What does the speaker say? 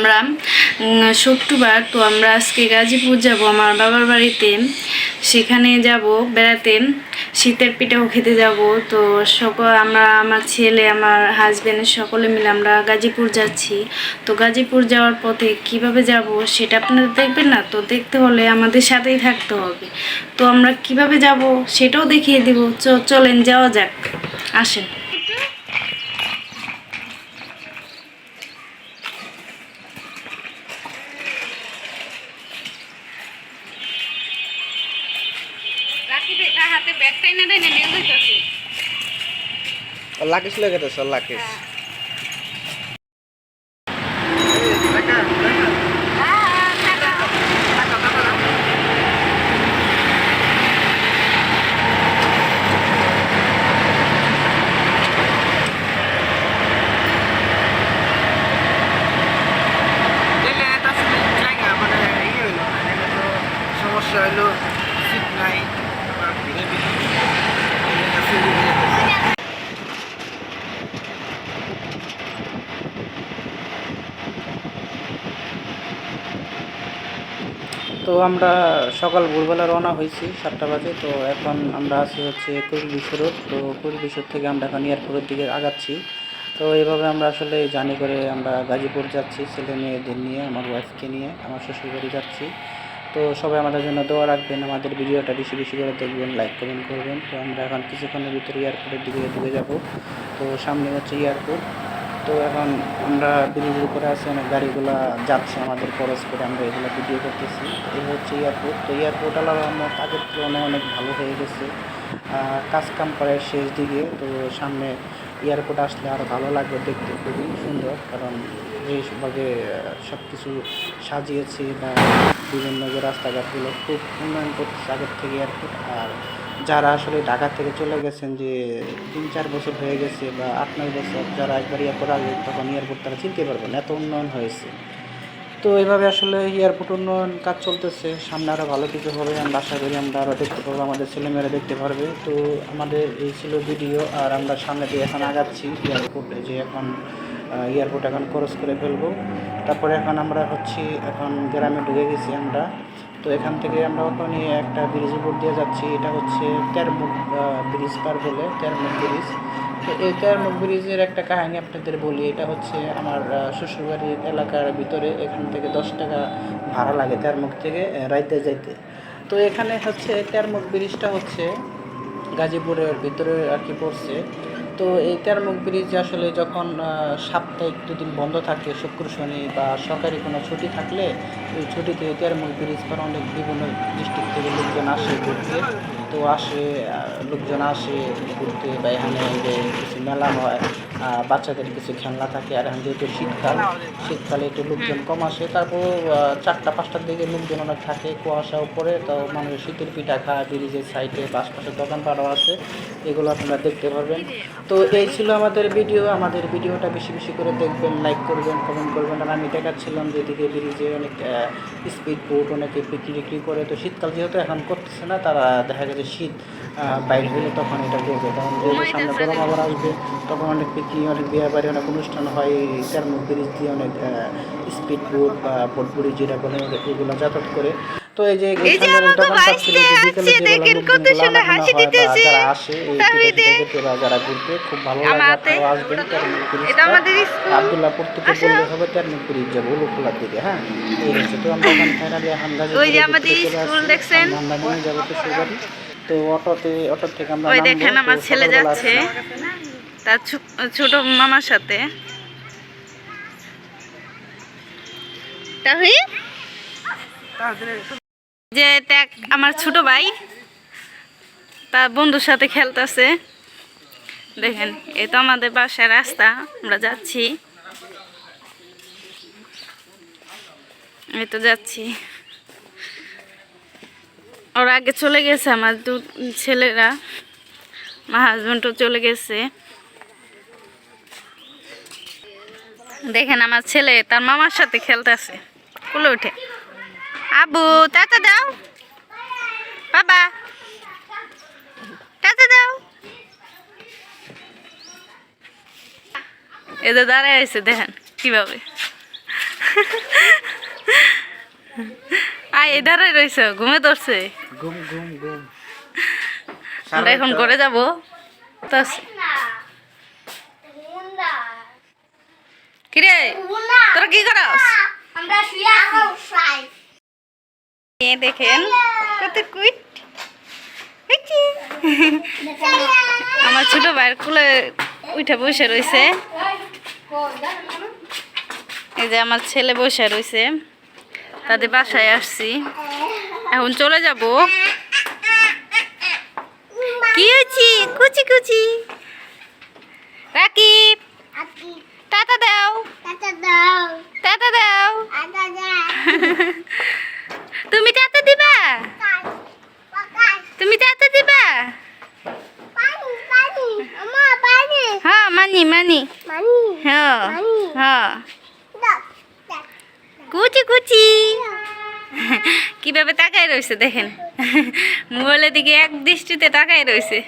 আমরা শুক্রবার তো আমরা আজকে গাজীপুর যাব আমার বাবার বাড়িতে। সেখানে যাব, বেড়াতে। শীতের পিঠাও খেতে যাব। তো সকল আমরা, আমার ছেলে, আমার হাজবেন্ড সকলে মিলে আমরা গাজীপুর যাচ্ছি। তো গাজীপুর যাওয়ার পথে কীভাবে যাব সেটা আপনারা দেখবেন না? তো দেখতে হলে আমাদের সাথেই থাকতে হবে। তো আমরা কীভাবে যাব সেটাও দেখিয়ে দিব। চলেন, যাওয়া যাক। আসেন। হাতে ব্যাগটাই না দেয় নিয়ে যাইতেছি লাকিস লেগে তো লাকিস সমস্যা হইল সিট নাই আবার ভিড়ে ভিড়ে তো আমরা সকাল ভোরবেলা রওনা হয়েছি সাতটা বাজে, তো এখন আমরা আছি হচ্ছে কুড়ি রোড। তো কুড়ি বিশ্ব থেকে আমরা এখন এয়ারপোর্টের দিকে আগাচ্ছি। তো এইভাবে আমরা আসলে জার্নি করে আমরা গাজীপুর যাচ্ছি, ছেলে মেয়েদের নিয়ে, আমার ওয়াইফকে নিয়ে, আমার শ্বশুরবাড়ি যাচ্ছি। তো সবাই আমাদের জন্য দোয়া রাখবেন, আমাদের ভিডিওটা বেশি বেশি করে দেখবেন লাইক কমেন্ট করবেন। তো আমরা এখন কিছুক্ষণের ভিতরে এয়ারপোর্টের দিকে ঢুকে যাব। তো সামনে হচ্ছে এয়ারপোর্ট। তো এখন আমরা ব্রিজের উপরে আছি, অনেক গাড়িগুলো যাচ্ছে আমাদের খরচ করে, আমরা এগুলো ভিডিও করতেছি। এই হচ্ছে এয়ারপোর্ট তো এয়ারপোর্ট আলাদা আমার আগের তুলনায় অনেক ভালো হয়ে গেছে। কাজ কাম করে শেষ দিকে, তো সামনে এয়ারপোর্ট আসলে আরও ভালো লাগবে দেখতে, খুবই সুন্দর। কারণ যেভাবে সব কিছু সাজিয়েছে বা বিভিন্ন যে রাস্তাঘাটগুলো, খুব উন্নয়ন করতেছে আগের থেকে এয়ারপোর্ট আর যারা আসলে ঢাকা থেকে চলে গেছেন যে তিন চার বছর হয়ে গেছে বা আট, নয় বছর যারা একবার এয়ারপোর্ট আসবে, তখন এয়ারপোর্ট তারা চিনতে পারবেন এত উন্নয়ন হয়েছে। তো এইভাবে আসলে এয়ারপোর্ট উন্নয়ন কাজ চলতেছে, সামনে আরও ভালো কিছু হবে, আমরা আশা করি আমরা আরও দেখতে পাবো, আমাদের ছেলেমেয়েরা দেখতে পারবে। তো আমাদের এই ছিল ভিডিও আর আমরা সামনে দিয়ে এখন আগাচ্ছি এয়ারপোর্টে যে এখন এয়ারপোর্ট এখন ক্রস করে ফেলব। তারপরে এখন আমরা হচ্ছি, এখন গ্রামে ঢুকে গেছি আমরা। তো এখান থেকে আমরা ওখানে একটা ব্রিজ উপর দিয়ে যাচ্ছি। এটা হচ্ছে তেরমুখ ব্রিজ পার বলে, তেরমুখ ব্রিজ তো এই তেরমুখ ব্রিজের একটা কাহিনী আপনাদের বলি। এটা হচ্ছে আমার শ্বশুরবাড়ির এলাকার ভিতরে এখান থেকে দশ টাকা ভাড়া লাগে তেরমুখ থেকে রাইতে যাইতে। তো এখানে হচ্ছে তেরমুখ ব্রিজটা হচ্ছে গাজীপুরের ভিতরে আর কি পড়ছে। তো এই তেরমুখ ব্রিজ আসলে যখন সাপ্তাহিক দুদিন বন্ধ থাকে, শুক্র, শনি বা সরকারি কোনো ছুটি থাকলে, ওই ছুটিতে এই তেরমুখ ব্রিজ পর অনেক বিভিন্ন ডিস্ট্রিক্ট থেকে লোকজন আসে ঘুরতে। তো আসে লোকজন আসে ঘুরতে বা এখানে যে কিছু মেলা হয় বাচ্চাদের কিছু খেলনা থাকে। আর এখন যেহেতু শীতকাল শীতকালে একটু লোকজন কম আসে। তারপর চারটা পাঁচটার দিকে লোকজন অনেক থাকে কুয়াশা উপরে। তো মানুষ শীতের পিঠা খায় ব্রিজের সাইডে আশপাশে দোকানপাটও আছে। এগুলো আপনারা দেখতে পারবেন। তো এই ছিল আমাদের ভিডিও। আমাদের ভিডিওটা বেশি বেশি করে দেখবেন লাইক করবেন কমেন্ট করবেন। আর আমি দেখাচ্ছিলাম যেদিকে ব্রিজে অনেক স্পিড বোট অনেকে বিক্রি টিক্রি করে। তো শীতকাল যেহেতু এখন করতেছে না তারা দেখা গেছে শীত বাইরে হলে তখন এটা করবে। তখন যেহেতু সামনে গরম আবার আসবে তখন অনেক পিকনিক অনেক বিয়ে বাড়ি অনেক অনুষ্ঠান হয় তেরমুখ ব্রিজ দিয়ে অনেক স্পিড বোট বা বোটপুরি যেটা বলে এগুলো যাতায়াত করে। তো এই যে। যারা আসে এই তারপরে পিঠা খেতে বা যারা ঘুরতে খুব ভালো লাগে আসবেন। থেকে বললে হবে তেরমুখ ব্রিজ যাব উলুখোলার দিকে হ্যাঁ? এই হচ্ছে তো আমরা ফাইনালি নিয়ে যাব তো তো অটোতে অটো থেকে আমরা ওই দেখেন আমার ছেলে যাচ্ছে। তার ছোট মামার সাথে। যে এটা এক- আমার ছোট ভাই তার বন্ধুর সাথে খেলতেছে। দেখেন এই তো আমাদের বাসার রাস্তা আমরা যাচ্ছি। এই তো যাচ্ছি। ওরা আগে চলে গেছে আমার দু ছেলেরা। আমার হাজব্যান্ডও চলে গেছে। দেখেন আমার ছেলে, তার মামার সাথে খেলতেছে। কুলে উঠে। আবু টাটা দাও। বাবা। টাটা দাও। এদের দাঁড়ায় আছে, দেখেন কীভাবে। এধারে রয়েছে ঘুমে ধরছে। ঘুম ঘুম ঘুম। আমরা এখন করে যাব। তো কিরে? তোরা কি করস? এ দেখেন কত কুইট আমার ছোট ভাইয়ের কুলে উঠে বসে রয়েছে। এই যে আমার ছেলে বসে রয়েছে। তাদের বাসায় আসছি। এখন চলে যাব। কি হয়েছি? কুচি কুচি। রাকিব টাটা দাও। টাটা দাও। টাটা দাও। তুমি টাটা দিবা? তুমি টাটা দিবা? হ্যাঁ মানি মানি। হ্যাঁ হ্যাঁ। কুচি কুচি। কীভাবে তাকায় রয়েছে দেখেন? মোবাইলের দিকে এক দৃষ্টিতে তাকায় রয়েছে।